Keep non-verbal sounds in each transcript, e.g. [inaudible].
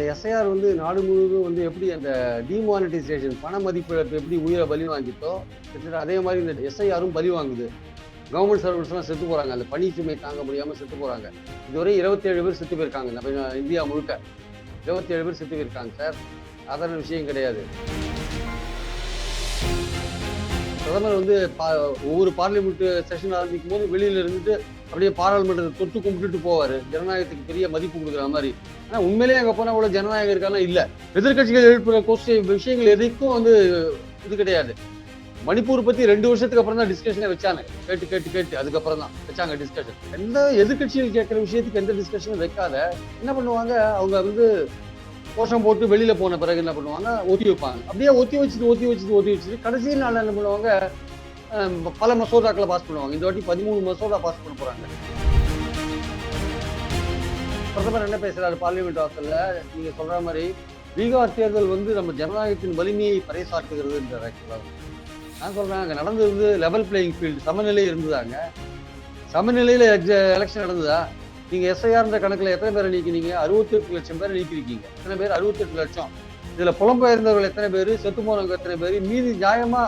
SIR வந்து நாடு முழுவதும் வந்து எப்படி அந்த டிமானிட்டைசேஷன் பண மதிப்பிழப்பு எப்படி உயிரை பலி வாங்கிட்டோ கிட்டத்தட்ட அதே மாதிரி இந்த எஸ்ஐஆரும் பலி வாங்குது. கவர்மெண்ட் சர்வீஸ்லாம் செத்து போகிறாங்க அந்த பணி சுமை தாங்க முடியாமல் செத்து போகிறாங்க இதுவரை இருபத்தேழு பேர் செத்து போயிருக்காங்க. நம்ம இந்தியா முழுக்க இருபத்தேழு பேர் செத்து போயிருக்காங்க சார். சாதாரண விஷயம் கிடையாது. பிரதமர் வந்து பா- ஒவ்வொரு பார்லிமெண்ட் செஷன் ஆரம்பிக்கும் போது வெளியில இருந்துட்டு அப்படியே பாராளுமன்றத்தை தொட்டு கும்பிட்டுட்டு போவார். ஜனநாயகத்துக்கு பெரிய மதிப்பு கொடுக்குற மாதிரி. ஆனால் உண்மையிலேயே அங்கே போனால் கூட ஜனநாயகம் இருக்கானா இல்லை. எதிர்க்கட்சிகள் எழுப்புற கொஸ்டின் விஷயங்கள் எதுக்கும் வந்து இது கிடையாது. மணிப்பூர் பத்தி ரெண்டு வருஷத்துக்கு அப்புறம் தான் டிஸ்கஷனே வச்சாங்க. கேட்டு கேட்டு கேட்டு. அதுக்கப்புறம் தான் வச்சாங்க டிஸ்கஷன் எந்த எதிர்க்கட்சிகள் கேட்குற விஷயத்துக்கு எந்த டிஸ்கஷனும் வைக்காத என்ன பண்ணுவாங்க? அவங்க வந்து கோஷம் போட்டு வெளியில போன பிறகு என்ன பண்ணுவாங்க? ஒத்தி வைப்பாங்க. அப்படியே ஒத்தி வச்சுட்டு ஒத்தி வச்சுட்டு ஒத்தி வச்சுட்டு கடைசி நாள் என்ன பண்ணுவாங்க? பல மசோதாக்களை பாஸ் பண்ணுவாங்க. இந்த வாட்டி பதிமூணு மசோதா பாஸ் பண்ண போறாங்க. பிரதமர் என்ன பேசுறாரு பார்லிமெண்ட் வாசல்ல நீங்க சொல்ற மாதிரி பீகார் தேர்தல் வந்து நம்ம ஜனநாயகத்தின் வலிமையை பறைசாற்றுகிறதுன்றார் ஆக்சுவலாக நான் சொல்றேன் அங்க நடந்தது லெவல் பிளேயிங் ஃபீல்டு சமநிலை இருந்ததாங்க சமநிலையில எலெக்ஷன் நடந்ததா? நீங்க எஸ்ஐஆர்ன்ற கணக்குல எத்தனை பேரை நீக்கினீங்க? அறுபத்தெட்டு லட்சம் பேர் நீக்கிருக்கீங்க. எத்தனை பேர்? அறுபத்தெட்டு லட்சம். இதுல புலம்பெயர்ந்தவர்கள் எத்தனை பேர்? செத்து போனவங்க எத்தனை பேர்? மீதி நியாயமா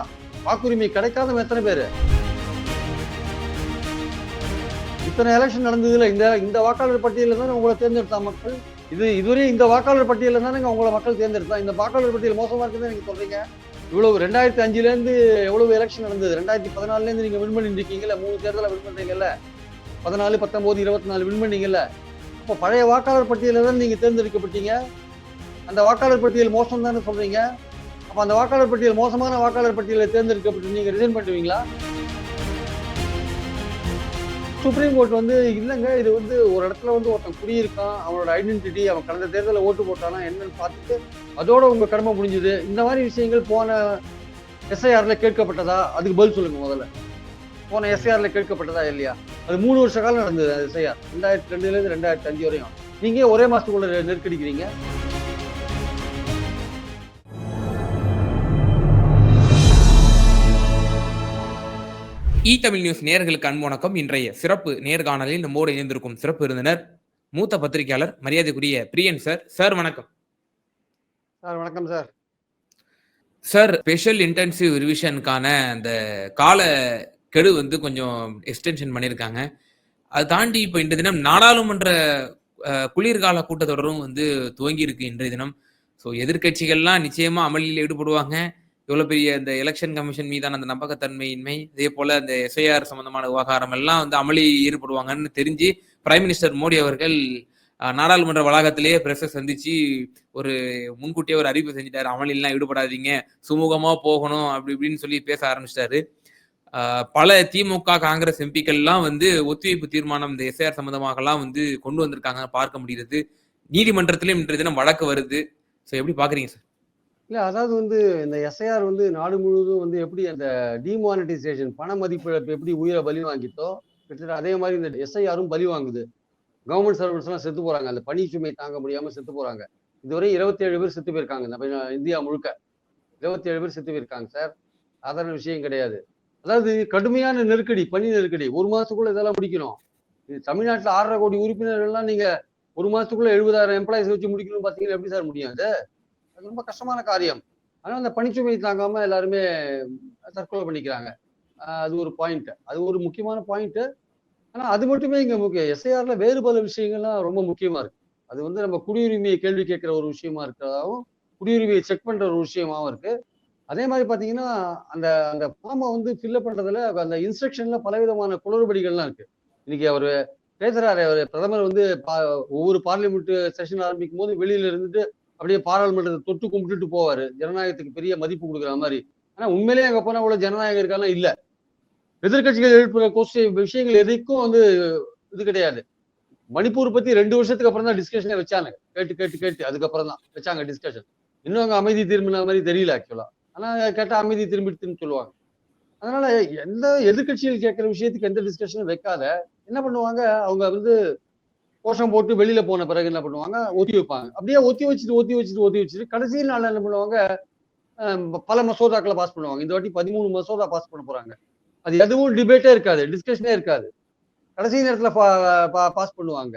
வாக்குரிமை கிடைக்காதவங்க எத்தனை பேர்? இத்தனை எலெக்ஷன் நடந்ததுல இந்த இந்த வாக்காளர் பட்டியலில் தானே உங்களை தேர்ந்தெடுத்தா மக்கள்? இது இதுவரை இந்த வாக்காளர் பட்டியலில் தானே உங்களை மக்கள் தேர்ந்தெடுத்தா? இந்த வாக்காளர் பட்டியல் மோசமாக இருக்குன்னு நீங்கள் சொல்கிறீங்க இவ்வளவு ரெண்டாயிரத்தி அஞ்சுலேருந்து எவ்வளவு எலெக்ஷன் நடந்தது? ரெண்டாயிரத்தி பதினாலேருந்து நீங்கள் வின் பண்ணிருக்கீங்கல்ல மூணு தேர்தலை வின் பண்ணுறீங்கல்ல பதினாலு பத்தொம்போது இருபத்தி நாலு வின் பண்ணீங்கல்ல? இப்போ பழைய வாக்காளர் பட்டியலில் தான் நீங்கள் தேர்ந்தெடுக்கப்பட்டீங்க? அந்த வாக்காளர் பட்டியல் மோசம் தானே சொல்கிறீங்க அப்போ அந்த வாக்காளர் பட்டியல் மோசமான வாக்காளர் பட்டியலில் தேர்ந்தெடுக்கப்பட்டு நீங்கள் ரிசைன் பண்ணுவீங்களா சுப்ரீம் கோர்ட் வந்து இல்லைங்க இது வந்து ஒரு இடத்துல வந்து ஒருத்தன் குடியிருக்கான் அவனோட ஐடென்டிட்டி அவன் கடந்த தேர்தலில் ஓட்டு போட்டானா என்னன்னு பார்த்துட்டு அதோட உங்கள் கடமை முடிஞ்சுது. இந்த மாதிரி விஷயங்கள் போன எஸ்ஐஆரில் கேட்கப்பட்டதா? அதுக்கு பதில் சொல்லுங்க முதல்ல. போன எஸ்ஐஆரில் கேட்கப்பட்டதா இல்லையா? அது மூணு வருஷ காலம் நடந்தது எஸ்ஐஆர் ரெண்டாயிரத்தி ரெண்டுலேருந்து ரெண்டாயிரத்தி அஞ்சு வரையும். நீங்கள் ஒரே மாதத்துக்குள்ளே நெ- நெருக்கடிக்கிறீங்க. இ தமிழ் நியூஸ் நேயர்களுக்கு அன்பு வணக்கம். இன்றைய சிறப்பு நேர்காணலில் நம்மோடு இணைந்திருக்கும் சிறப்பு விருந்தினர் மூத்த பத்திரிகையாளர் மரியாதைக்குரிய பிரியன் சார். சார் வணக்கம். சார் வணக்கம் சார். சார் ஸ்பெஷல் இன்டென்சிவ் ரிவிஷனுக்கான அந்த கால கெடு வந்து கொஞ்சம் எக்ஸ்டென்ஷன் பண்ணியிருக்காங்க. அதை தாண்டி இப்போ இன்றைய தினம் நாடாளுமன்ற குளிர்கால கூட்டத்தொடரும் வந்து துவங்கி இருக்கு இன்றைய தினம். ஸோ எதிர்க்கட்சிகள்லாம் நிச்சயமா அமளியில் ஈடுபடுவாங்க. இவ்வளவு பெரிய இந்த எலெக்ஷன் கமிஷன் மீதான அந்த நம்பகத்தன்மையின்மை இதே போல அந்த எஸ்ஐஆர் சம்பந்தமான விவகாரம் எல்லாம் வந்து அமளி ஈடுபடுவாங்கன்னு தெரிஞ்சு பிரைம் மினிஸ்டர் மோடி அவர்கள் நாடாளுமன்ற வளாகத்திலேயே பிரஸை சந்திச்சு ஒரு முன்கூட்டியே ஒரு அறிவிப்பு செஞ்சிட்டாரு. அமளிலாம் ஈடுபடாதீங்க சுமூகமா போகணும் அப்படி இப்படின்னு சொல்லி பேச ஆரம்பிச்சிட்டாரு. பல திமுக காங்கிரஸ் எம்பிக்கள்லாம் வந்து ஒத்திவைப்பு தீர்மானம் இந்த எஸ்ஐஆர் சம்பந்தமாகலாம் வந்து கொண்டு வந்திருக்காங்க பார்க்க முடிகிறது. நீதிமன்றத்திலும் இன்றைய தினம் வழக்கு வருது. ஸோ எப்படி பாக்குறீங்க சார் இல்ல அதாவது வந்து இந்த எஸ்ஐஆர் வந்து நாடு முழுவதும் வந்து எப்படி அந்த டிமானிட்டைசேஷன் பண மதிப்பிழப்பு எப்படி உயிரை பலி வாங்கிட்டோ கிட்டத்தட்ட அதே மாதிரி இந்த எஸ்ஐஆரும் பலி வாங்குது. கவர்மெண்ட் சர்வீஸ் எல்லாம் செத்து போறாங்க. அந்த பணி சுமை தாங்க முடியாம செத்து போறாங்க. இதுவரை இருபத்தேழு பேர் செத்து போயிருக்காங்க. இந்தியா முழுக்க இருபத்தி ஏழு பேர் செத்து போயிருக்காங்க சார் சாதாரண விஷயம் கிடையாது. அதாவது கடுமையான நெருக்கடி பணி நெருக்கடி. ஒரு மாசத்துக்குள்ள இதெல்லாம் முடிக்கணும். இது தமிழ்நாட்டில் ஆறரை கோடி உறுப்பினர்கள்லாம் நீங்க ஒரு மாசத்துக்குள்ள எழுபதாயிரம் எம்ப்ளாயிஸ் வச்சு முடிக்கணும்னு பாத்தீங்கன்னா எப்படி சார் முடியும் அது? அது ரொம்ப கஷ்டமான காரியம். ஆனால் அந்த பணிச்சுமை தாங்காம எல்லாருமே தற்கொலை பண்ணிக்கிறாங்க. அது ஒரு பாயிண்ட் அது ஒரு முக்கியமான பாயிண்ட்டு ஆனால் அது மட்டுமே இங்கே முக்கியம். எஸ்ஐஆரில் வேறு பல விஷயங்கள்லாம் ரொம்ப முக்கியமாக இருக்குது அது வந்து நம்ம குடியுரிமையை கேள்வி கேட்குற ஒரு விஷயமா இருக்கிறதாவும் குடியுரிமையை செக் பண்ணுற ஒரு விஷயமாவும் இருக்குது அதே மாதிரி பார்த்தீங்கன்னா அந்த அந்த ஃபார்மை வந்து ஃபில்லப் பண்ணுறதுல அந்த இன்ஸ்ட்ரக்ஷனில் பலவிதமான குளறுபடிகள்லாம் இருக்குது இன்னைக்கு அவர் பேசுறாரு. அவர் பிரதமர் வந்து பா- ஒவ்வொரு பார்லிமெண்ட் செஷன் ஆரம்பிக்கும் போது வெளியில இருந்துட்டு அப்படியே பாராளுமன்றத்தை தொட்டு கும்பிட்டுட்டு போவாரு. ஜனநாயகத்துக்கு பெரிய மதிப்பு கொடுக்குற மாதிரி. ஆனா உண்மையிலேயே அங்க போனா அவ்வளவு ஜனநாயகம் இருக்கானா இல்ல. எதிர்க்கட்சிகள் எழுப்புற கொஸ்டின் விஷயங்கள் எதுக்கும் வந்து இது கிடையாது. மணிப்பூர் பத்தி ரெண்டு வருஷத்துக்கு அப்புறம் தான் டிஸ்கஷனே வச்சாங்க கேட்டு கேட்டு கேட்டு. அதுக்கப்புறம் தான் வச்சாங்க டிஸ்கஷன் இன்னும் அங்க அமைதி திரும்பின மாதிரி தெரியல ஆக்சுவலா ஆனா கேட்டா அமைதி திரும்பிடுதுன்னு சொல்லுவாங்க. அதனால எந்த எதிர்க்கட்சிகள் கேட்கிற விஷயத்துக்கு எந்த டிஸ்கஷனும் வைக்காத. என்ன பண்ணுவாங்க? அவங்க வந்து கோஷம் போட்டு வெளியில போன பிறகு என்ன பண்ணுவாங்க? ஒத்தி வைப்பாங்க. அப்படியே ஒத்தி வச்சுட்டு ஒத்தி வச்சுட்டு ஒத்தி வச்சுட்டு கடைசி நாள் என்ன பண்ணுவாங்க? பல மசோதாக்களை பாஸ் பண்ணுவாங்க. இந்த வாட்டி பதிமூணு மசோதா பாஸ் பண்ண போறாங்க. அது எதுவும் டிபேட்டே இருக்காது டிஸ்கஷனே இருக்காது. கடைசி நேரத்துல பாஸ் பண்ணுவாங்க.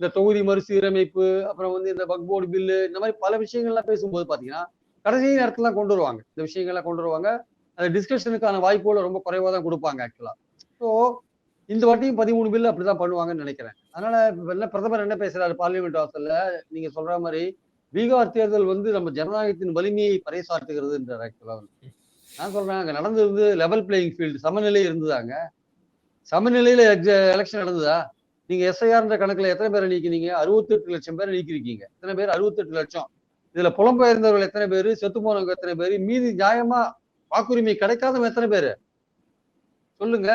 இந்த தொகுதி மறுசீரமைப்பு அப்புறம் வந்து இந்த பக்போர்டு பில்லு இந்த மாதிரி பல விஷயங்கள்லாம் பேசும்போது பாத்தீங்கன்னா கடைசி நேரத்துல கொண்டு வருவாங்க. இந்த விஷயங்கள்லாம் கொண்டு வருவாங்க. அந்த டிஸ்கஷனுக்கான வாய்ப்புகளை ரொம்ப குறைவா தான் கொடுப்பாங்க ஆக்சுவலா ஸோ இந்த வாட்டியும் பதிமூணு பில்லு அப்படிதான் பண்ணுவாங்கன்னு நினைக்கிறேன். அதனால இப்ப என்ன பிரதமர் என்ன பேசுறாரு பார்லிமெண்ட் வாசல்ல நீங்க சொல்ற மாதிரி பீகார் தேர்தல் வந்து நம்ம ஜனநாயகத்தின் வலிமையை பறைசாற்றுகிறதுன்றார் ஆக்சுவலா நான் சொல்றேன் அங்க நடந்தது லெவல் பிளேயிங் ஃபீல்டு சமநிலை இருந்ததாங்க சமநிலையில எலெக்ஷன் நடந்ததா? நீங்க எஸ்ஐஆர்ன்ற கணக்குல எத்தனை பேரை நீக்கினீங்க? அறுபத்தெட்டு லட்சம் பேரை நீக்கிருக்கீங்க. எத்தனை பேர்? அறுபத்தெட்டு லட்சம். இதுல புலம்பெயர்ந்தவர்கள் எத்தனை பேர்? செத்து போனவங்க எத்தனை பேர்? மீதி நியாயமா வாக்குரிமை கிடைக்காதவங்க எத்தனை பேரு? சொல்லுங்க.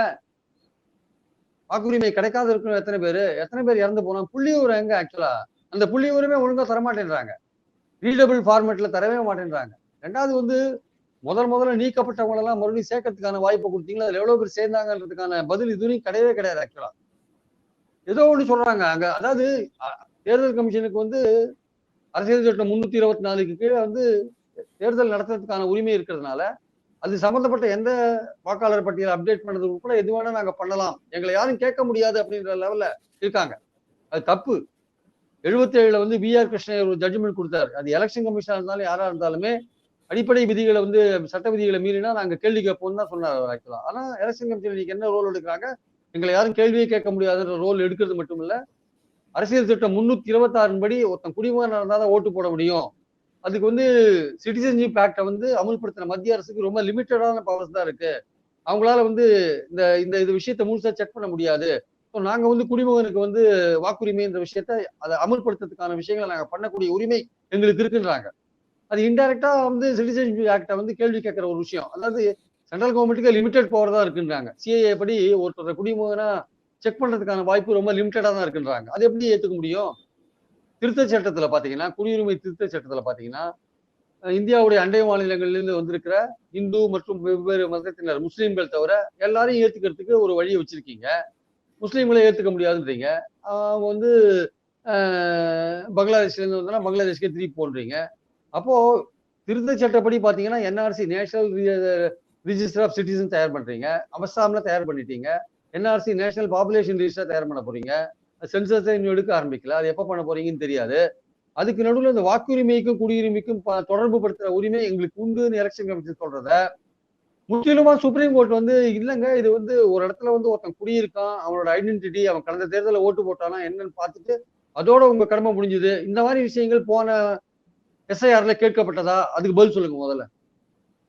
வாக்குரிமை கிடைக்காத இருக்கிற எத்தனை பேர்? எத்தனை பேர் இறந்து போனோம் புள்ளி எங்க ஆக்சுவலா அந்த புள்ளி விவரமே ஒழுங்கா தரமாட்டேன்றாங்க ரீடபிள் ஃபார்மேட்ல தரவே மாட்டேன்றாங்க. ரெண்டாவது வந்து முதல் முதல்ல நீக்கப்பட்டவங்களெல்லாம் மறுபடியும் சேர்க்கறதுக்கான வாய்ப்பை கொடுத்தீங்களா? அதுல எவ்வளவு பேர் சேர்ந்தாங்கன்றதுக்கான பதில் இதுவரையும் கிடையவே கிடையாது ஆக்சுவலா ஏதோ ஒன்று சொல்றாங்க. அங்க அதாவது தேர்தல் கமிஷனுக்கு வந்து அரசியல் சட்டம் முன்னூத்தி இருபத்தி நாலுக்கு கீழே வந்து தேர்தல் நடத்துறதுக்கான உரிமை இருக்கிறதுனால அது சம்பந்தப்பட்ட எந்த வாக்காளர் பட்டியலை அப்டேட் பண்ணதுக்கு கூட எது வேணா நாங்க பண்ணலாம். எங்களை யாரும் கேட்க முடியாது அப்படின்ற லெவல்ல இருக்காங்க. அது தப்பு. 77 ஏழுல வந்து வி ஆர் கிருஷ்ணன் ஒரு ஜட்ஜ்மெண்ட் கொடுத்தாரு. அது எலெக்ஷன் கமிஷனா இருந்தாலும் யாரா இருந்தாலுமே அடிப்படை விதிகளை வந்து சட்ட விதிகளை மீறினா நாங்க கேள்வி கேட்போம் தான் சொன்னார் ஆக்சுவலா ஆனா எலெக்ஷன் கமிஷன் இன்னைக்கு என்ன ரோல் எடுக்கிறாங்க? எங்களை யாரும் கேள்வியே கேட்க முடியாதுன்ற ரோல் எடுக்கிறது மட்டும் இல்ல அரசியல் திட்டம் முன்னூத்தி இருபத்தாறு படி ஒருத்தன் குடிமகன் இருந்தாதான் ஓட்டு போட முடியும். அதுக்கு வந்து சிட்டிசன்ஷிப் ஆக்டை வந்து அமல்படுத்தின மத்திய அரசுக்கு ரொம்ப லிமிட்டடான பவர்ஸ் தான் இருக்கு. அவங்களால வந்து இந்த இந்த இது விஷயத்தை முழுசா செக் பண்ண முடியாது. ஸோ நாங்க வந்து குடிமகனுக்கு வந்து வாக்குரிமைன்ற விஷயத்த அதை அமல்படுத்துறதுக்கான விஷயங்களை நாங்கள் பண்ணக்கூடிய உரிமை எங்களுக்கு இருக்குன்றாங்க. அது இன்டெரக்டா வந்து சிட்டிசன்ஷிப் ஆக்டை வந்து கேள்வி கேட்கிற ஒரு விஷயம். அதாவது சென்ட்ரல் கவர்மெண்ட்டுக்கு லிமிடெட் பவர் தான் இருக்குன்றாங்க. சிஏஏ படி ஒருத்தர் குடிமகனா செக் பண்றதுக்கான வாய்ப்பு ரொம்ப லிமிட்டடா தான் இருக்குன்றாங்க. அது எப்படி ஏத்துக்க முடியும்? திருத்த சட்டத்துல பாத்தீங்கன்னா குடியுரிமை திருத்த சட்டத்துல பாத்தீங்கன்னா இந்தியாவுடைய அண்டை மாநிலங்களிலிருந்து வந்திருக்கிற இந்து மற்றும் வெவ்வேறு மதத்தினர் முஸ்லீம்கள் தவிர எல்லாரையும் ஏத்துக்கிறதுக்கு ஒரு வழியை வச்சிருக்கீங்க. முஸ்லீம்களை ஏத்துக்க முடியாதுன்றீங்க. அவங்க வந்து அஹ், பங்களாதேஷ்ல இருந்து வந்தா பங்களாதேஷ்க்கே திருப்பி போன்றீங்க. அப்போ திருத்த சட்டப்படி பாத்தீங்கன்னா NRC national register of citizen தயார் பண்றீங்க. அவசாமில் தயார் பண்ணிட்டீங்க. என்ஆர்சி நேஷனல் பாப்புலேஷன் ரிஜிஸ்டர் தயார் பண்ண போறீங்க. சென்சஸை இன்னும் எடுக்க ஆரம்பிக்கல. அது எப்ப பண்ண போறீங்கன்னு தெரியாது. அதுக்கு நடுவில் இந்த வாக்குரிமைக்கும் குடியுரிமைக்கும் தொடர்பு படுத்துற உரிமை எங்களுக்கு உண்டுன்னு எலெக்ஷன் கமிஷன் சொல்றத முற்றிலுமா சுப்ரீம் கோர்ட் வந்து இல்லைங்க இது வந்து ஒரு இடத்துல வந்து ஒருத்தன் குடியிருக்கான் அவனோட ஐடென்டிட்டி அவன் கடந்த தேர்தலில் ஓட்டு போட்டானா என்னன்னு பார்த்துட்டு அதோட உங்க கடமை முடிஞ்சுது. இந்த மாதிரி விஷயங்கள் போன எஸ்ஐஆர்ல கேட்கப்பட்டதா? அதுக்கு பதில் சொல்லுங்க முதல்ல.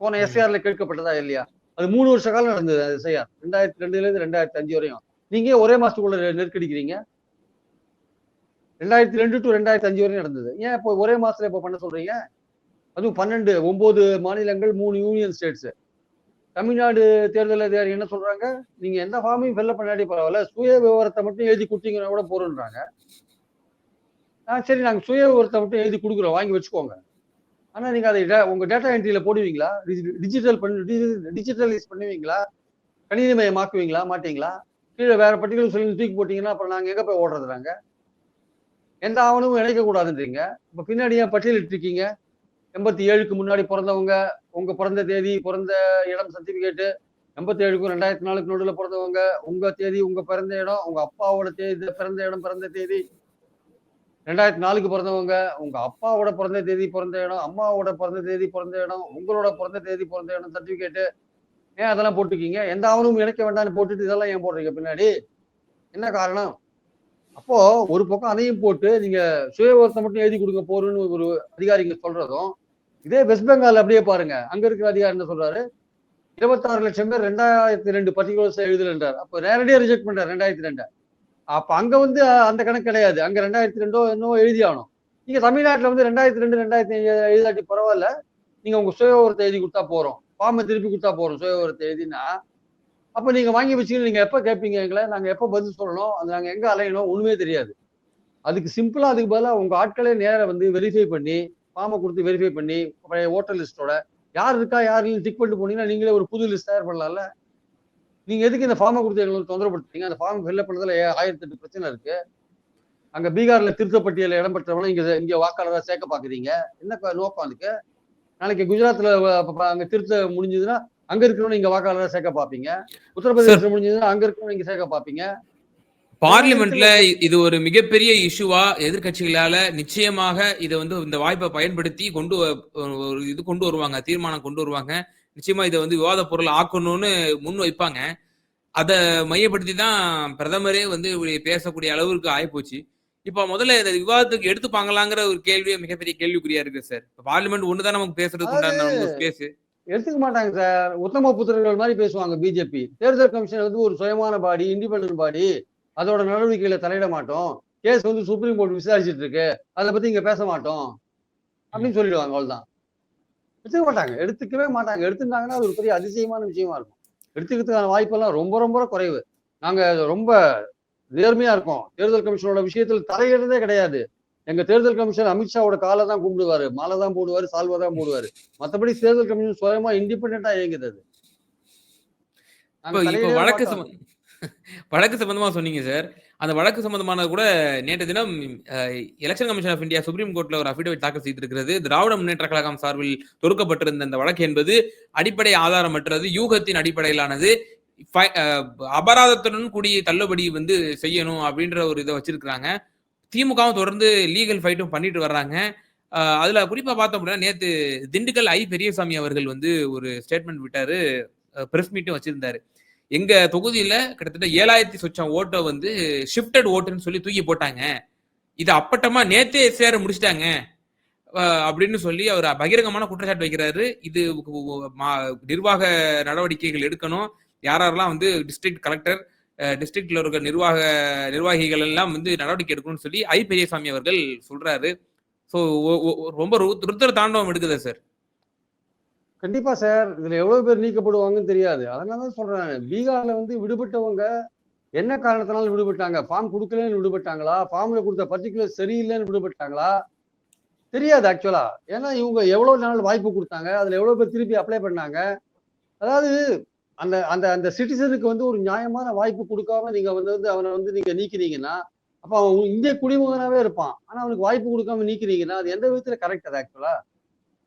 போன. எஸ்ஐஆர்ல கேட்கப்பட்டதா இல்லையா? அது மூணு வருஷ காலம் நடந்தது எஸ்ஐஆர் ரெண்டாயிரத்தி ரெண்டுல இருந்து ரெண்டாயிரத்தி அஞ்சு வரையும். நீங்க ஒரே மாசத்துக்குள்ள நெருக்கடிக்கிறீங்க? ரெண்டாயிரத்தி ரெண்டு டு ரெண்டாயிரத்தி அஞ்சு வரையும் நடந்தது. ஏன் இப்போ ஒரே மாசத்துல இப்போ பண்ண சொல்றீங்க? அதுவும் பன்னெண்டு ஒன்பது மாநிலங்கள் மூணு யூனியன் ஸ்டேட்ஸ் தமிழ்நாடு தேர்தல் அதிகாரி என்ன சொல்றாங்க? நீங்க எந்த ஃபார்மையும் ஃபில்லப் பண்ணாடி பரவாயில்ல சுய விவரத்தை மட்டும் எழுதி கொடுத்தீங்கன்னா கூட போறோன்றாங்க ஆ சரி நாங்கள் சுய விவரத்தை மட்டும் எழுதி கொடுக்குறோம். வாங்கி வச்சுக்கோங்க. ஆனா நீங்க அதை டே- உங்க டேட்டா என்ட்ரியில போடுவீங்களா? டிஜிட்டல் பண்ணி டிஜிட்டலைஸ் பண்ணுவீங்களா? கணினிமயமாக்குவீங்களா? மாட்டீங்களா? கீழே வேற பர்டிகுலர் சொல்லி தூக்கி போட்டீங்கன்னா அப்புறம் நாங்கள் எங்க போய் ஓடுறது நாங்கள் எந்த ஆவணமும் இணைக்க கூடாதுன்றீங்க. இப்போ பின்னாடி ஏன் பட்டியலிட்டு இருக்கீங்க எண்பத்தி ஏழுக்கு முன்னாடி பிறந்தவங்க உங்க பிறந்த தேதி பிறந்த இடம் சர்டிபிகேட்டு எண்பத்தி ஏழுக்கும் ரெண்டாயிரத்தி நாலுக்கு நடுவில் பிறந்தவங்க உங்க தேதி உங்க பிறந்த இடம் உங்க அப்பாவோட தேதி பிறந்த இடம் பிறந்த தேதி ரெண்டாயிரத்தி நாலுக்கு பிறந்தவங்க உங்க அப்பாவோட பிறந்த தேதி பிறந்த இடம் அம்மாவோட பிறந்த தேதி பிறந்த இடம் உங்களோட பிறந்த தேதி பிறந்த இடம் சர்டிபிகேட்டு ஏன் அதெல்லாம் போட்டுக்கீங்க எந்த ஆவணமும் இணைக்க வேண்டாம்னு போட்டுட்டு இதெல்லாம் ஏன் போடுறீங்க பின்னாடி? என்ன காரணம்? அப்போ ஒரு பக்கம் அதையும் போட்டு நீங்க சுய மட்டும் எழுதி கொடுக்க போறோம்னு ஒரு அதிகாரிங்க சொல்றதும் இதே வெஸ்ட் பெங்கால் அப்படியே பாருங்க அங்க இருக்கிற அதிகாரி என்ன சொல்றாரு? இருபத்தாறு லட்சம் பேர் ரெண்டாயிரத்தி ரெண்டு பர்டிகுலர்ஸ் எழுதலன்றார். அப்போ நேரடியாக ரிஜெக்ட் பண்றாரு ரெண்டாயிரத்தி ரெண்டு. அப்ப அங்க வந்து அந்த கணக்கு கிடையாது. அங்க ரெண்டாயிரத்தி ரெண்டோ என்னவோ எழுதி ஆகணும். நீங்க தமிழ்நாட்டில் வந்து ரெண்டாயிரத்தி ரெண்டு ரெண்டாயிரத்தி எழுதாட்டி பரவாயில்ல. நீங்க உங்க சுய விவரத்தை எழுதி கொடுத்தா போறோம். ஃபார்மை திருப்பி கொடுத்தா போறோம் சுய எழுதினா அப்ப நீங்க வாங்கி வச்சுக்கணும் நீங்க எப்ப கேட்பீங்க எங்களை? நாங்க எப்ப பதில் சொல்லணும்? அது நாங்க எங்க அலையணும்? ஒண்ணுமே தெரியாது. அதுக்கு சிம்பிளா அதுக்கு பதிலா உங்க ஆட்களே நேர வந்து வெரிஃபை பண்ணி ஃபார்மை கொடுத்து வெரிஃபை பண்ணி பழைய ஓட்டர் லிஸ்டோட யார் இருக்கா யார் டிக் பண்ணிட்டு போனீங்கன்னா நீங்களே ஒரு புது லிஸ்ட் தயார் பண்ணலாம்ல? நீங்க எதுக்கு இந்த ஃபார்மை கொடுத்து எங்களுக்கு தொந்தரப்படுத்துறீங்க அந்த ஃபார்ம் ஃபில்அப் பண்ணதுல ஏ- ஆயிரத்தி எட்டு பிரச்சனை இருக்கு. அங்க பீகார்ல திருத்தப்பட்டியல இடம் பெற்றவன இங்க இங்க வாக்காளராக சேர்க்க பாக்குறீங்க. என்ன நோக்கம் அதுக்கு? நாளைக்கு குஜராத்ல அங்க திருத்த முடிஞ்சதுன்னா அங்க இருக்கிறவங்க இங்க வாக்காளரா சேர்க்க பாப்பீங்க உத்தரப்பிரதேசத்துல முடிஞ்சதுன்னா அங்க இருக்கிறவங்க இங்க சேர்க்க பாப்பீங்க பார்லிமெண்ட்ல இது ஒரு மிகப்பெரிய இஷ்யூவா எதிர்க்கட்சிகளால நிச்சயமாக இதை வந்து இந்த வாய்ப்பை பயன்படுத்தி கொண்டு ஒரு இது கொண்டு வருவாங்க தீர்மானம் கொண்டு வருவாங்க. நிச்சயமா இதை வந்து விவாத பொருள் ஆக்கணும்னு முன் வைப்பாங்க. அதை மையப்படுத்தி தான் பிரதமரே வந்து பேசக்கூடிய அளவுக்கு ஆயிப்போச்சு. இப்போ முதல்ல இதை விவாதத்துக்கு எடுத்துப்பாங்களாங்கிற ஒரு கேள்வி மிகப்பெரிய கேள்விக்குறியா இருக்கு சார் பார்லிமெண்ட் ஒண்ணுதான் நமக்கு பேசுறதுக்கு உண்டான ஸ்பேஸ் எடுத்துக்க மாட்டாங்க சார். உத்தம புத்திரர்கள் மாதிரி பேசுவாங்க பிஜேபி தேர்தல் கமிஷன் வந்து ஒரு சுயமான பாடி இண்டிபெண்டன்ட் பாடி. அதோட நடவடிக்கைகளை தலையிட மாட்டோம். கேஸ் வந்து சுப்ரீம் கோர்ட் விசாரிச்சுட்டு இருக்கு. அதை பத்தி இங்க பேச மாட்டோம். அப்படின்னு சொல்லிடுவாங்க. அவ்வளவுதான். எடுத்துக்க மாட்டாங்க. எடுத்துக்கவே மாட்டாங்க. எடுத்துட்டாங்கன்னா அது ஒரு பெரிய அதிசயமான விஷயமா இருக்கும். எடுத்துக்கிறதுக்கான வாய்ப்பெல்லாம் ரொம்ப ரொம்ப குறைவு. நாங்க ரொம்ப நேர்மையா இருக்கோம். தேர்தல் கமிஷனோட விஷயத்தில் தலையிடுறதே கிடையாது. எங்க தேர்தல் கமிஷன் அமித்ஷாவோட காலை தான் கும்பிடுவாரு மாலை தான் போடுவாரு சால்வை தான் போடுவாரு. மத்தபடி தேர்தல் கமிஷன் சுயமா இண்டிபெண்டா இயங்குது வழக்கு வழக்கு சம்பந்தமா சொன்னீங்க சார். அந்த வழக்கு சம்பந்தமான கூட நேற்று தினம் election commission of India supreme கோர்ட்ல ஒரு அபிடவிட் தாக்கல் செய்திருக்கிறது. திராவிட முன்னேற்ற கழகம் சார்பில் தொடுக்கப்பட்டிருந்த இந்த வழக்கு என்பது அடிப்படை ஆதாரமற்றது யூகத்தின் அடிப்படையிலானது. அபராதத்துடன் கூடிய தள்ளுபடி வந்து செய்யணும் அப்படின்ற ஒரு இதை வச்சிருக்கிறாங்க. திமுகவும் தொடர்ந்து லீகல் ஃபைட்டும் பண்ணிட்டு வர்றாங்க. அதில் அதுல குறிப்பா பார்த்தோம் அப்படின்னா நேற்று திண்டுக்கல் ஐ பெரியசாமி அவர்கள் வந்து ஒரு ஸ்டேட்மெண்ட் விட்டாரு. பிரஸ் மீட்டும் வச்சிருந்தாரு. எங்க தொகுதியில கிட்டத்தட்ட ஏழாயிரத்தி சொச்சம் ஓட்டை வந்து ஷிஃப்டட் ஓட்டுன்னு சொல்லி தூக்கி போட்டாங்க. இது அப்பட்டமா நேத்தே சேர முடிச்சிட்டாங்க. அப்படின்னு சொல்லி அவர் பகிரங்கமான குற்றச்சாட்டு வைக்கிறாரு. இது மா- நிர்வாக நடவடிக்கைகள் எடுக்கணும். யாரெல்லாம் வந்து டிஸ்ட்ரிக்ட் கலெக்டர் டிஸ்ட்ரிக்ட்ல இருக்க நிர்வாக நிர்வாகிகள் எல்லாம் வந்து நடவடிக்கை எடுக்கணும்னு சொல்லி ஐ. பெரியசாமி அவர்கள் சொல்றாரு. ஸோ ரொம்ப ருத்திர தாண்டவம் எடுக்குதா சார் கண்டிப்பா சார் இதுல எவ்வளவு பேர் நீக்கப்படுவாங்கன்னு தெரியாது. அதனாலதான் சொல்றேன். பீகார்ல வந்து விடுபட்டவங்க என்ன காரணத்தினால விடுபட்டாங்க? ஃபார்ம் கொடுக்கலன்னு விடுபட்டாங்களா? ஃபார்ம்ல கொடுத்த பர்டிகுலர் சரியில்லைன்னு விடுபட்டாங்களா? தெரியாது ஆக்சுவலா ஏன்னா இவங்க எவ்வளவு நாள் வாய்ப்பு கொடுத்தாங்க? அதுல எவ்வளவு பேர் திருப்பி அப்ளை பண்ணாங்க? அதாவது அந்த அந்த அந்த சிட்டிசனுக்கு வந்து ஒரு நியாயமான வாய்ப்பு கொடுக்காம நீங்க வந்து வந்து அவனை வந்து நீங்க நீக்கினீங்கன்னா அப்ப அவன் இந்திய குடிமகனாவே இருப்பான். ஆனா அவனுக்கு வாய்ப்பு கொடுக்காம நீக்கிறீங்கன்னா அது எந்த விதத்துல கரெக்ட் அது ஆக்சுவலா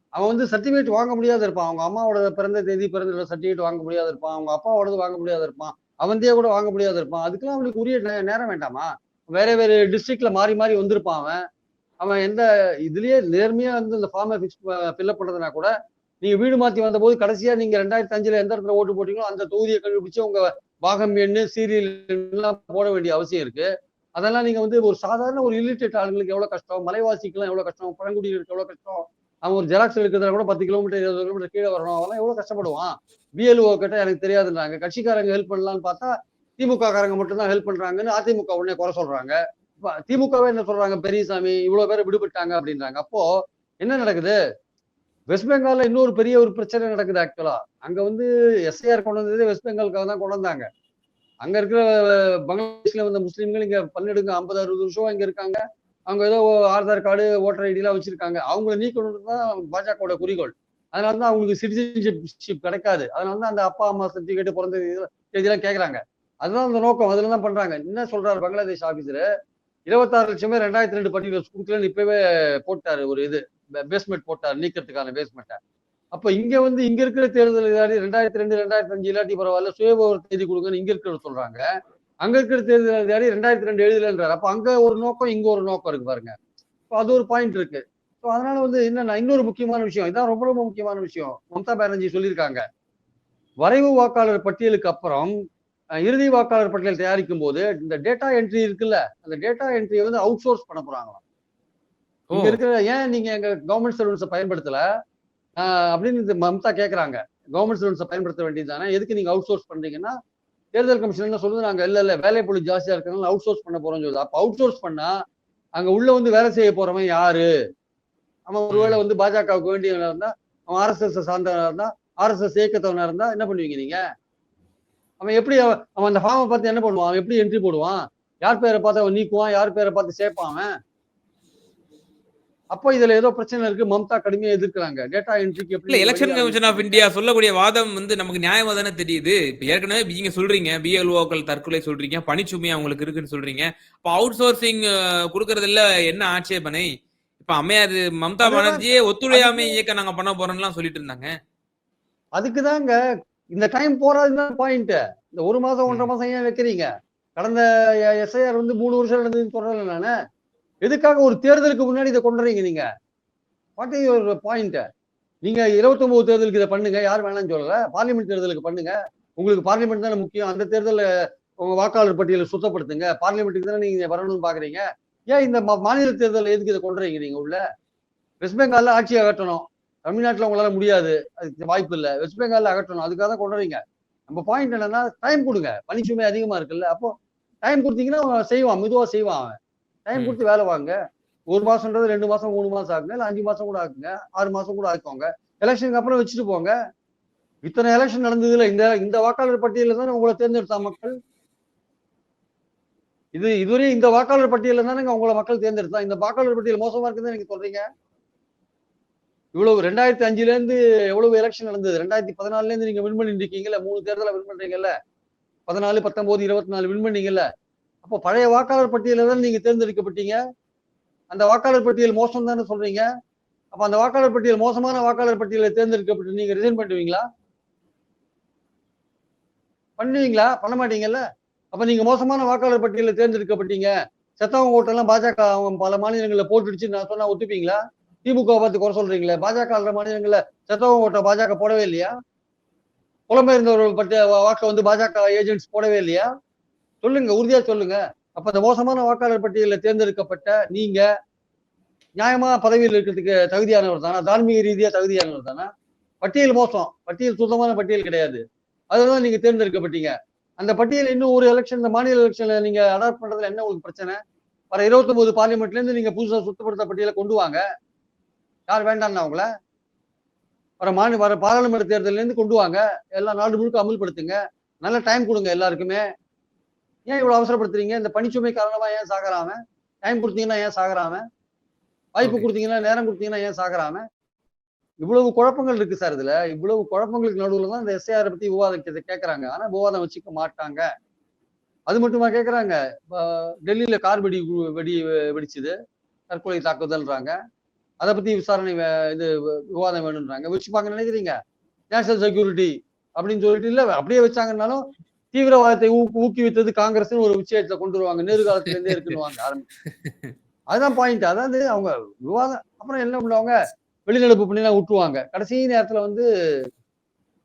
அவன் வந்து சர்டிஃபிகேட் வாங்க முடியாத இருப்பான். அவங்க அம்மாவோட பிறந்த தேதி பிறந்த சர்டிஃபிகேட் வாங்க முடியாத இருப்பான். அவங்க அப்பாவோடது வாங்க முடியாத இருப்பான். அவன்தே கூட வாங்க முடியாத இருப்பான். அதுக்கெல்லாம் அவனுக்கு உரிய நே- நேரம் வேண்டாமா? வேற வேற டிஸ்ட்ரிக்ட்ல மாறி மாறி வந்திருப்பான் அவன். அவன் எந்த இதுலயே நேர்மையா வந்து இந்த ஃபார்மை ஃபிக்ஸ் ஃபில்அப் பண்றதுனா கூட நீங்க வீடு மாத்தி வந்த போது கடைசியா நீங்க ரெண்டாயிரத்தி அஞ்சுல எந்த இடத்துல ஓட்டு போட்டீங்களோ அந்த தொகுதியை கண்டுபிடிச்சு உங்க பாகம் எண்ணு சீரியல் எல்லாம் போட வேண்டிய அவசியம் இருக்கு. அதெல்லாம் நீங்க வந்து ஒரு சாதாரண ஒரு இல்லிட்டேட் ஆளுங்களுக்கு எவ்வளவு கஷ்டம்? மலைவாசிக்கெல்லாம் எவ்வளவு கஷ்டம்? பழங்குடியினருக்கு எவ்வளவு கஷ்டம்? அவன் ஒரு ஜெராக்ஸ் எடுக்கிறதுல கூட பத்து கிலோமீட்டர் இருபது கிலோமீட்டர் கீழே வரணும். அவெல்லாம் எவ்வளவு கஷ்டப்படுவான்? பிஎல்ஓ கிட்ட எனக்கு தெரியாதுன்றாங்க. கட்சிக்காரங்க ஹெல்ப் பண்ணலாம்னு பார்த்தா திமுக காரங்க மட்டும்தான் ஹெல்ப் பண்றாங்கன்னு அதிமுக உடனே குறை சொல்றாங்க. திமுகவே என்ன சொல்றாங்க? பெரியசாமி இவ்வளவு பேர் விடுபட்டாங்க அப்படின்றாங்க. அப்போ என்ன நடக்குது? வெஸ்ட் பெங்கால்ல இன்னொரு பெரிய ஒரு பிரச்சனை நடக்குது ஆக்சுவலா அங்க வந்து எஸ்ஐஆர் கொண்டு வந்ததே வெஸ்ட் பெங்காலுக்காக தான் கொண்டு வந்தாங்க. அங்க இருக்கிற பங்களாதேஷில் பங்களாதேஷ்ல வந்த முஸ்லீம்கள் இங்க பன்னெடுங்க ஐம்பது அறுபது வருஷம் இங்க இருக்காங்க. அவங்க ஏதோ ஆதார் கார்டு ஓட்டர் ஐடி எல்லாம் வச்சிருக்காங்க. அவங்கள நீக்கணும்னு தான் பாஜகவோட குறிக்கோள். அதனால தான் அவங்களுக்கு சிட்டிசன்ஷிப் கிடைக்காது. அதனால தான் அந்த அப்பா அம்மா சர்டிஃபிகேட் பிறந்த இதெல்லாம் கேட்குறாங்க அதுதான் அந்த நோக்கம். அதில் தான் பண்றாங்க. என்ன சொல்றாரு பங்களாதேஷ் ஆஃபீஸர் இருபத்தாறு லட்சமே ரெண்டாயிரத்தி ரெண்டு பட்டியல் கொடுக்கலன்னு இப்பவே போட்டாரு ஒரு இது. பேஸ்மெண்ட் போட்டாரு நீக்கிறதுக்கான பேஸ்மெண்ட்டை அப்போ இங்க வந்து இங்க இருக்கிற தேர்தல் அதிகாரி ரெண்டாயிரத்தி ரெண்டு ரெண்டாயிரத்தி அஞ்சு இல்லாட்டி பரவாயில்ல சுய ஒரு தேதி கொடுங்கன்னு இங்க இருக்கிற சொல்றாங்க. அங்க இருக்கிற தேர்தல் அதிகாரி ரெண்டாயிரத்தி ரெண்டு எழுதலன்றாரு. அப்ப அங்கே ஒரு நோக்கம் இங்க ஒரு நோக்கம் இருக்கு பாருங்க. இப்போ அது ஒரு பாயிண்ட் இருக்கு. ஸோ அதனால வந்து என்னன்னா இன்னொரு முக்கியமான விஷயம். இதான் ரொம்ப ரொம்ப முக்கியமான விஷயம். மம்தா பானர்ஜி சொல்லியிருக்காங்க. வரைவு வாக்காளர் பட்டியலுக்கு அப்புறம் இறுதி வாக்காளர் பட்டியல் தயாரிக்கும் போது இந்த டேட்டா என்ட்ரி இருக்குல்ல அந்த டேட்டா என்ட்ரியை வந்து அவுட் சோர்ஸ் பண்ண போறாங்களாம். இங்க இருக்கிற ஏன் நீங்க எங்க கவர்மெண்ட் சர்வன்ஸை பயன்படுத்தல? ஆஹ் அப்படின்னு மம்தா கேக்குறாங்க. கவர்மெண்ட் சர்வன்ஸை பயன்படுத்த வேண்டியது தானே? எதுக்கு நீங்க அவுட் சோர்ஸ் பண்றீங்கன்னா தேர்தல் கமிஷன் என்ன சொல்லுது? நாங்க இல்ல இல்ல வேலைப்பொழு ஜாஸ்தியா இருக்கிறதுனால அவுட் சோர்ஸ் பண்ண போறோம்னு சொல்லுது. அப்ப அவுட் சோர்ஸ் பண்ணா அங்க உள்ள வந்து வேலை செய்ய போறவன் யாரு? அவன் ஒருவேளை வந்து பாஜகவுக்கு வேண்டியவனா இருந்தா அவன் ஆர்எஸ்எஸ் சார்ந்தவனா இருந்தா ஆர்எஸ்எஸ் இயக்கத்தவனா இருந்தா என்ன பண்ணுவீங்க நீங்க? அவன் எப்படி அவன் அந்த ஃபார்மை பார்த்து என்ன பண்ணுவான்? அவன் எப்படி என்ட்ரி போடுவான்? யார் பேரை பார்த்து அவன் நீக்குவான்? யார் பேரை பார்த்து சேர்ப்பான் அவன்? அப்போ இதுல ஏதோ பிரச்சனை இருக்கு மம்தா கடுமையா எதிர்க்கிறாங்க. டேட்டா என்ட்ரிக்கு எப்படி எலெக்ஷன் கமிஷன் ஆஃப் இந்தியா சொல்லக்கூடிய வாதம் வந்து நமக்கு நியாயமா தானே தெரியுது. இப்ப ஏற்கனவே நீங்க சொல்றீங்க பிஎல்ஓக்கள் தற்கொலை சொல்றீங்க பணிச்சுமை அவங்களுக்கு இருக்குன்னு சொல்றீங்க. இப்ப அவுட் சோர்சிங் கொடுக்கறதுல என்ன ஆட்சேபனை? இப்ப அம்மையார் மம்தா பானர்ஜியே ஒத்துழையாமை இயக்க நாங்க பண்ண போறோம்லாம் சொல்லிட்டு இருந்தாங்க. அதுக்குதாங்க இந்த டைம் போறாதுதான் பாயிண்ட் இந்த ஒரு மாசம் ஒன்றரை. மாசம் ஏன் வைக்கிறீங்க? கடந்த எஸ்ஐஆர் வந்து மூணு வருஷம் நடந்ததுன்னு சொல்றேன் நானு. எதுக்காக ஒரு தேர்தலுக்கு முன்னாடி இதை கொண்டுறீங்க நீங்க? வாட் இஸ் யுவர் பாயிண்ட் நீங்க இருபத்தொன்பது தேர்தலுக்கு இதை பண்ணுங்க யார் வேணாம்னு சொல்லல. பார்லிமெண்ட் தேர்தலுக்கு பண்ணுங்க. உங்களுக்கு பார்லிமெண்ட் தானே முக்கியம். அந்த தேர்தலில் உங்க வாக்காளர் பட்டியலை சுத்தப்படுத்துங்க. பார்லிமெண்ட்டுக்கு தானே நீங்க வரணும்னு பாக்குறீங்க. ஏன் இந்த மா- மாநில தேர்தல் எதுக்கு இதை கொண்டுறீங்க நீங்க உள்ள? வெஸ்ட் பெங்கால்ல ஆட்சியை அகற்றணும். தமிழ்நாட்டில் உங்களால முடியாது. அதுக்கு வாய்ப்பு இல்லை. வெஸ்ட் பெங்கால்ல அகற்றணும். அதுக்காக தான் கொண்டுறீங்க நம்ம பாயிண்ட் என்னன்னா டைம் கொடுங்க. பணிச்சுமை அதிகமா இருக்குல்ல. அப்போ டைம் கொடுத்தீங்கன்னா அவன் செய்வான். மெதுவாக செய்வான் அவன். டைம். கொடுத்து வேலை வாங்க. ஒரு மாசம்ன்றது ரெண்டு மாசம் மூணு மாசம் ஆகுங்க. இல்ல அஞ்சு மாசம் கூட ஆக்குங்க ஆறு மாசம் கூட ஆக்குவாங்க எலெக்ஷனுக்கு அப்புறம் வச்சுட்டு போங்க. இத்தனை எலெக்ஷன் நடந்ததுல இந்த இந்த வாக்காளர் பட்டியலில் தானே உங்களை தேர்ந்தெடுத்தா மக்கள்? இது இதுவரை இந்த வாக்காளர் பட்டியலில் தானே உங்களை மக்கள் தேர்ந்தெடுத்தா? இந்த வாக்காளர் பட்டியல் மோசமா இருக்குன்னு நீங்க சொல்றீங்க? இவ்வளவு ரெண்டாயிரத்தி அஞ்சுல இருந்து எவ்வளவு எலெக்ஷன் நடந்தது? ரெண்டாயிரத்தி பதினாலுல இருந்து நீங்க வின் பண்ணிட்டு இருக்கீங்கல்ல? மூணு தேர்தலை வின் பண்றீங்கல்ல? பதினாலு பத்தொன்பது இருபத்தி நாலு வின் பண்ணீங்கல்ல? அப்போ பழைய வாக்காளர் பட்டியலில் தான் நீங்க தேர்ந்தெடுக்கப்பட்டீங்க. அந்த வாக்காளர் பட்டியல் மோசம் தானே சொல்றீங்க. அப்ப அந்த வாக்காளர் பட்டியல் மோசமான வாக்காளர் பட்டியலை தேர்ந்தெடுக்கப்பட்டு நீங்க ரிசைன் பண்ணுவீங்களா பண்ணுவீங்களா? பண்ண மாட்டீங்கல்ல? அப்ப நீங்க மோசமான வாக்காளர் பட்டியலில் தேர்ந்தெடுக்கப்பட்டீங்க. செத்தவங்க ஓட்டெல்லாம் பாஜக அவங்க பல மாநிலங்களில் போட்டுடுச்சு நான் சொன்னா ஒத்துப்பீங்களா? திமுக பார்த்து குறை சொல்றீங்களே. பாஜக ஆளுற மாநிலங்களில் செத்தவங்க ஓட்டை பாஜக போடவே இல்லையா? புலம்பெயர்ந்தவர்கள் பற்றிய வா- வாக்கை வந்து பாஜக ஏஜென்ட்ஸ் போடவே இல்லையா? சொல்லுங்க உறுதியா சொல்லுங்க. அப்ப அந்த மோசமான வாக்காளர் பட்டியலில் தேர்ந்தெடுக்கப்பட்ட நீங்க நியாயமா பதவியில் இருக்கிறதுக்கு தகுதியானவர் தானா? தார்மீக ரீதியா தகுதியானவர் தானா? பட்டியல் மோசம். பட்டியல் சுத்தமான பட்டியல் கிடையாது. அதுதான் நீங்க தேர்ந்தெடுக்கப்பட்டீங்க. அந்த பட்டியல் இன்னும் ஒரு எலெக்ஷன் இந்த மாநில எலெக்ஷன்ல நீங்க அடாப்ட் பண்றதுல என்ன உங்களுக்கு பிரச்சனை? வர 29 பார்லிமெண்ட்ல இருந்து நீங்க புதுசாக சுத்தப்படுத்த பட்டியலை கொண்டு வாங்க. யார் வேண்டாம்னா அவங்கள? வர மாநில வர பாராளுமன்ற தேர்தலேருந்து கொண்டு வாங்க. எல்லா நாடு முழுக்க அமல்படுத்துங்க. நல்ல டைம் கொடுங்க எல்லாருக்குமே. ஏன் இவ்வளவு அவசரப்படுத்துறீங்க? இந்த பணிச்சுமை காரணமா ஏன் சாகுறாம? டைம் கொடுத்தீங்கன்னா ஏன் சாகுறாம? வாய்ப்பு. கொடுத்தீங்கன்னா நேரம் கொடுத்தீங்கன்னா ஏன் சாகுறாம? இவ்வளவு குழப்பங்கள் இருக்கு சார் இதுல. இவ்வளவு குழப்பங்களுக்கு நடுவுல தான் இந்த எஸ்ஐஆர் பத்தி விவாதத்தை கேட்கறாங்க ஆனா விவாதம் வச்சுக்க மாட்டாங்க. அது மட்டுமா கேட்கறாங்க டெல்லியில கார் வெடி வெடி வெடிச்சுது. தற்கொலை தாக்குதல்ன்றாங்க அதை பத்தி விசாரணை இது விவாதம் வேணும்ன்றாங்க. வச்சுப்பாங்க நினைக்கிறீங்க? நேஷனல் செக்யூரிட்டி அப்படின்னு சொல்லிட்டு இல்ல அப்படியே வச்சாங்கன்னாலும் தீவிரவாதத்தை ஊக்கு- ஊக்குவித்தது காங்கிரஸ்னு ஒரு விஷயத்தை கொண்டு வருவாங்க. நேரு காலத்துல இருந்தே [laughs] இருக்குன்னு ஆரம்பி அதுதான் பாயிண்ட் அதாவது அவங்க விவாதம். அப்புறம் என்ன பண்ணுவாங்க? வெளிநடப்பு பண்ணிலாம் விட்டுருவாங்க கடைசி நேரத்துல வந்து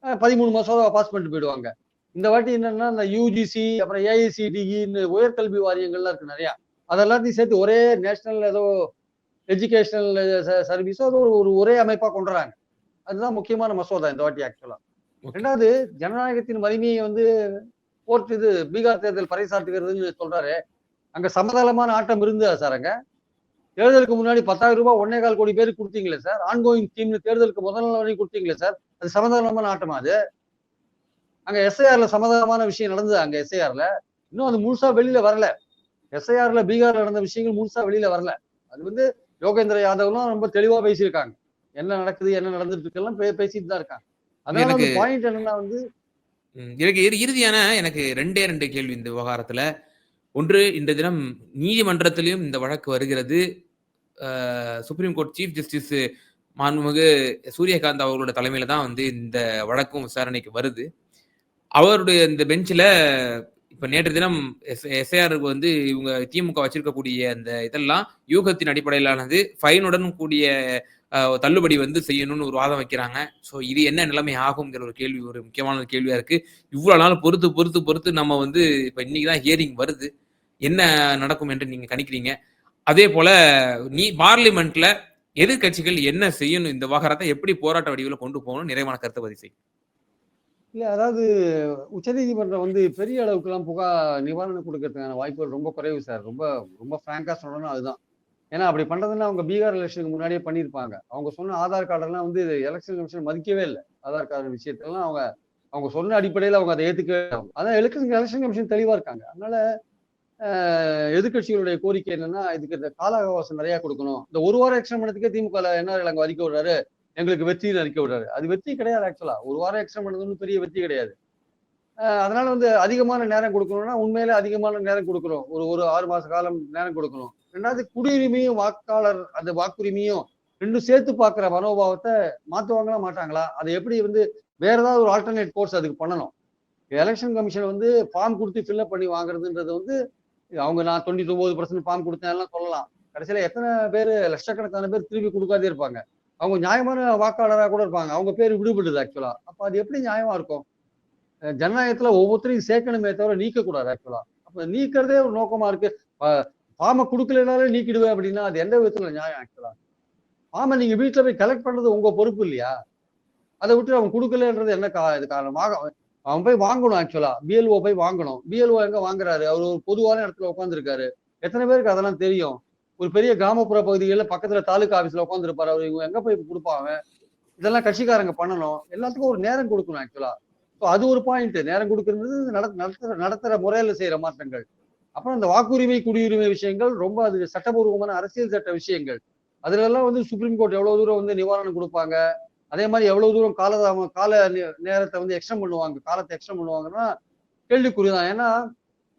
பதிமூணு மசோதா பாஸ் பண்ணிட்டு போயிடுவாங்க. இந்த வாட்டி என்னன்னா இந்த யூஜிசி அப்புறம் ஏஐசிடிஇன்னு உயர்கல்வி வாரியங்கள்லாம் இருக்கு நிறையா. அதெல்லாத்தையும் சேர்த்து ஒரே நேஷனல் ஏதோ எஜுகேஷனல் சர்வீஸோ அது ஒரு ஒரு ஒரே அமைப்பா கொண்டு வராங்க அதுதான் முக்கியமான மசோதா இந்த வாட்டி ஆக்சுவலா Okay. ரெண்டாவது ஜனநாயகத்தின் வலிமையை வந்து போர்ட் இது பீகார் தேர்தல் பறைசாட்டுகிறதுன்னு சொல்றாரு. அங்க சமதளமான ஆட்டம் இருந்ததா சார் அங்க? தேர்தலுக்கு முன்னாடி பத்தாயிரம் ரூபாய் ஒன்னே கால் கோடி பேருக்கு கொடுத்தீங்களே சார்? ஆன்கோயிங் ஸ்கீம்னு தேர்தலுக்கு முதல் நாள் வரைக்கும் கொடுத்தீங்களே சார்? அது சமதளமான ஆட்டமா அது? அங்க எஸ்ஐஆர்ல சமதளமான விஷயம் நடந்தது அங்க எஸ்ஐஆர்ல இன்னும் அது முழுசா வெளியில வரல. எஸ்ஐஆர்ல பீகார்ல நடந்த விஷயங்கள் முழுசா வெளியில வரல. அது வந்து யோகேந்திர யாதவ்லாம் ரொம்ப தெளிவா பேசியிருக்காங்க. என்ன நடக்குது என்ன நடந்துட்டு இருக்கெல்லாம் பேசிட்டு தான் இருக்காங்க. அதனால பாயிண்ட் என்னன்னா வந்து எனக்கு இறுதியான எனக்கு ரெண்டே ரெண்டு கேள்வி இந்த விவகாரத்துல. ஒன்று இந்த தினம் நீதிமன்றத்திலையும் இந்த வழக்கு வருகிறது. சுப்ரீம் கோர்ட் சீஃப் ஜஸ்டிஸ் மாண்புமிகு சூரியகாந்த் அவர்களோட தலைமையில தான் வந்து இந்த வழக்கும் விசாரணைக்கு வருது. அவருடைய இந்த பெஞ்சில் இப்போ நேற்று தினம் எஸ் எஸ்ஐஆருக்கு வந்து இவங்க திமுக வச்சிருக்கக்கூடிய அந்த இதெல்லாம் யூகத்தின் அடிப்படையிலானது ஃபைனுடன் கூடிய தள்ளுபடி வந்து செய்யணும்னு ஒரு வாதம் வைக்கிறாங்க. ஸோ இது என்ன நிலைமை ஆகுங்கிற ஒரு கேள்வி ஒரு முக்கியமான ஒரு கேள்வியா இருக்கு. இவ்வளவு நாள் பொறுத்து பொறுத்து பொறுத்து நம்ம வந்து இப்போ இன்னைக்கு தான் ஹியரிங் வருது. என்ன நடக்கும் என்று நீங்க கணிக்கிறீங்க? அதே போல நீ பார்லிமெண்ட்ல எதிர்க்கட்சிகள் என்ன செய்யணும்? இந்த விவகாரத்தை எப்படி போராட்ட வடிவில் கொண்டு போகணும் நிறைவான கருத்தை பதிவு செய்யும் இல்ல அதாவது உச்சநீதிமன்றம் வந்து பெரிய அளவுக்குலாம் புகார் நிவாரணம் கொடுக்கறதுக்கான வாய்ப்புகள் ரொம்ப குறைவு சார். ரொம்ப ரொம்ப ஃப்ராங்கா சொல்லணும் அதுதான். ஏன்னா அப்படி பண்றதுன்னா அவங்க பீகார் எலெக்ஷனுக்கு முன்னாடியே பண்ணியிருப்பாங்க. அவங்க சொன்ன ஆதார் கார்டெல்லாம் வந்து எலெக்ஷன் கமிஷன் மதிக்கவே இல்லை. ஆதார் கார்டு விஷயத்தெல்லாம் அவங்க அவங்க சொன்ன அடிப்படையில் அவங்க அதை ஏற்றுக்கவே அதான் எலெக்ஷன் எலெக்ஷன் கமிஷன் தெளிவாக இருக்காங்க. அதனால எதிர்கட்சிகளுடைய எதிர்க்கட்சிகளுடைய கோரிக்கை என்னன்னா இதுக்கு இந்த கால அவகாசம் நிறைய கொடுக்கணும். இந்த ஒரு வாரம் எக்ஸ்டன் பண்ணதுக்கே திமுக என்ன அங்க அறிக்கை விடுறாரு. எங்களுக்கு வெற்றின்னு அறிக்கை விடுறாரு. அது வெற்றி கிடையாது ஆக்சுவலா ஒரு வாரம் எக்ஸ்டன் பண்ணது ஒன்றும் பெரிய வெற்றி கிடையாது. அதனால வந்து அதிகமான நேரம் கொடுக்கணும்னா உண்மையிலே அதிகமான நேரம் கொடுக்கணும். ஒரு ஒரு ஆறு மாச காலம் நேரம் கொடுக்கணும். ரெண்டாவது குடியுரிமையும் வாக்காளர் அந்த வாக்குரிமையும் ரெண்டும் சேர்த்து பார்க்குற மனோபாவத்தை மாற்றுவாங்களா மாட்டாங்களா? அதை எப்படி வந்து வேற ஏதாவது ஒரு ஆல்டர்னேட் கோர்ஸ் அதுக்கு பண்ணணும். எலெக்ஷன் கமிஷன் வந்து ஃபார்ம் கொடுத்து ஃபில்அப் பண்ணி வாங்குறதுன்றது வந்து அவங்க நான் தொண்ணூத்தி ஒன்பது பர்சன்ட் ஃபார்ம் கொடுத்தேன்லாம் சொல்லலாம். கடைசியில் எத்தனை பேர் லட்சக்கணக்கான பேர் திருப்பி கொடுக்காதே இருப்பாங்க. அவங்க நியாயமான வாக்காளராக கூட இருப்பாங்க. அவங்க பேர் விடுபடுது ஆக்சுவலா அப்போ அது எப்படி நியாயமா இருக்கும்? ஜனநாயகத்துல ஒவ்வொருத்தரையும் சேர்க்கணுமே தவிர நீக்கக்கூடாது ஆக்சுவலா அப்ப நீக்கிறதே ஒரு நோக்கமா இருக்கு. ஃபார்மை கொடுக்கலனாலே நீக்கிடுவேன் அப்படின்னா அது எந்த விதத்துல நியாயம் ஆக்சுவலா ஃபார்மை நீங்க வீட்டுல போய் கலெக்ட் பண்றது உங்க பொறுப்பு இல்லையா? அதை விட்டு அவன் கொடுக்கலன்றது என்ன கா இது காரணமாக அவன் போய் வாங்கணும் ஆக்சுவலா பிஎல்ஓ போய் வாங்கணும். பிஎல்ஓ எங்க வாங்குறாரு? அவர் ஒரு பொதுவான இடத்துல உட்காந்துருக்காரு எத்தனை பேருக்கு அதெல்லாம் தெரியும்? ஒரு பெரிய கிராமப்புற பகுதிகளில் பக்கத்துல தாலுகா ஆபீஸ்ல உட்காந்துருப்பாரு அவர் இவங்க எங்க போய் கொடுப்பாங்க? இதெல்லாம் கட்சிக்காரங்க பண்ணணும். எல்லாத்துக்கும் ஒரு நேரம் கொடுக்கணும் ஆக்சுவலா அது ஒரு பாயிண்ட் நேரம் கொடுக்கறது நட- நடத்துற முறையில செய்யற மாற்றங்கள். அப்புறம் இந்த வாக்குரிமை குடியுரிமை விஷயங்கள் ரொம்ப அது சட்டபூர்வமான அரசியல் சட்ட விஷயங்கள். அதுல எல்லாம் வந்து சுப்ரீம் கோர்ட் எவ்வளவு தூரம் வந்து நிவாரணம் கொடுப்பாங்க? அதே மாதிரி எவ்வளவு தூரம் கால கால நே- நேரத்தை வந்து எக்ஸ்டம் பண்ணுவாங்க? காலத்தை எக்ஸ்டம் பண்ணுவாங்கன்னா கேள்விக்குறி தான். ஏன்னா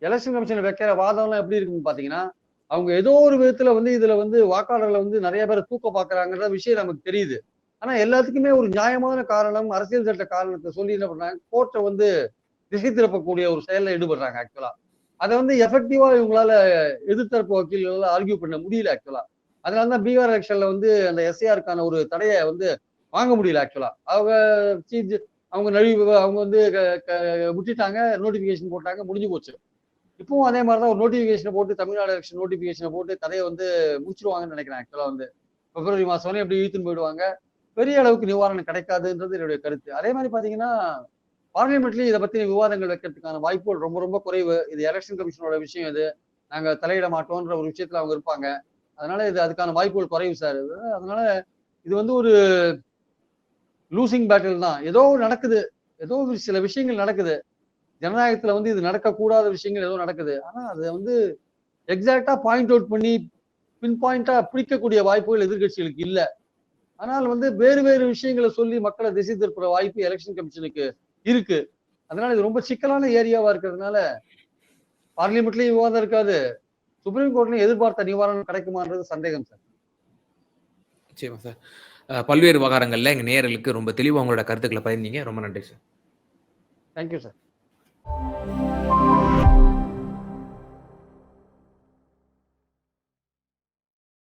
எலெக்ஷன் கமிஷன் வைக்கிற வாதம்லாம் எப்படி இருக்குன்னு பாத்தீங்கன்னா அவங்க ஏதோ ஒரு விதத்துல வந்து இதுல வந்து வாக்காளர்களை வந்து நிறைய பேரை தூக்க பாக்குறாங்கன்ற விஷயம் நமக்கு தெரியுது. ஆனா எல்லாத்துக்குமே ஒரு நியாயமான காரணம் அரசியல் சட்ட காரணத்தை சொல்லி என்ன பண்றாங்க கோர்ட்டை வந்து திசை திருப்பக்கூடிய ஒரு செயலில் ஈடுபடுறாங்க ஆக்சுவலா அதை வந்து எஃபெக்டிவா இவங்களால எதிர்த்தரப்பு வக்கீல்களால ஆர்கியூ பண்ண முடியல ஆக்சுவலா அதனால தான் பீகார் எலெக்ஷன்ல வந்து அந்த எஸ்ஏஆருக்கான ஒரு தடையை வந்து வாங்க முடியல ஆக்சுவலா அவங்க chief அவங்க நழுவி அவங்க வந்து க- க- விட்டுட்டாங்க நோட்டிபிகேஷன் போட்டாங்க முடிஞ்சு போச்சு. இப்பவும் அதே மாதிரி தான் ஒரு நோட்டிபிகேஷனை போட்டு தமிழ்நாடு எலெக்ஷன் நோட்டிபிகேஷனை போட்டு தடையை வந்து முடிச்சிருவாங்கன்னு நினைக்கிறேன் ஆக்சுவலா வந்து. பிப்ரவரி மாசம் வரையும் எப்படி இழுத்துன்னு போயிடுவாங்க. பெரிய அளவுக்கு நிவாரணம் கிடைக்காதுன்றது என்னுடைய கருத்து. அதே மாதிரி பாத்தீங்கன்னா பார்லிமெண்ட்லயும் இதை பத்தி விவாதங்கள் வைக்கிறதுக்கான வாய்ப்புகள் ரொம்ப ரொம்ப குறைவு. இது எலெக்ஷன் கமிஷனோட விஷயம் இது. நாங்க தலையிட மாட்டோம்ன்ற ஒரு விஷயத்துல அவங்க இருப்பாங்க. அதனால இது அதுக்கான வாய்ப்புகள் குறைவு சார் அதனால இது வந்து ஒரு லூசிங் பேட்டில் தான். ஏதோ நடக்குது. ஏதோ ஒரு சில விஷயங்கள் நடக்குது. ஜனநாயகத்துல வந்து இது நடக்கக்கூடாத விஷயங்கள் ஏதோ நடக்குது. ஆனா அதை வந்து எக்ஸாக்டா பாயிண்ட் அவுட் பண்ணி பின் பாயிண்டா பிடிக்கக்கூடிய வாய்ப்புகள் எதிர்க்கட்சிகளுக்கு இல்லை. ஆனால் வந்து வேறு வேறு விஷயங்களை சொல்லி மக்களை திசை திருப்புற வாய்ப்பு எலெக்ஷன் கமிஷனுக்கு இருக்கு. அதனால இது ரொம்ப சிக்கலான ஏரியாவா இருக்கிறதுனால பார்லிமெண்ட்லயும் விவாதம் இருக்காது. சுப்ரீம் கோர்ட்லயும் எதிர்பார்த்த நிவாரணம் கிடைக்குமான்றது சந்தேகம் சார் நிச்சயமா சார் பல்வேறு விவகாரங்கள்ல எங்க நேயர்களுக்கு ரொம்ப தெளிவா உங்களோட கருத்துக்களை பகிர்ந்தீங்க. ரொம்ப நன்றி சார் தேங்க்யூ சார்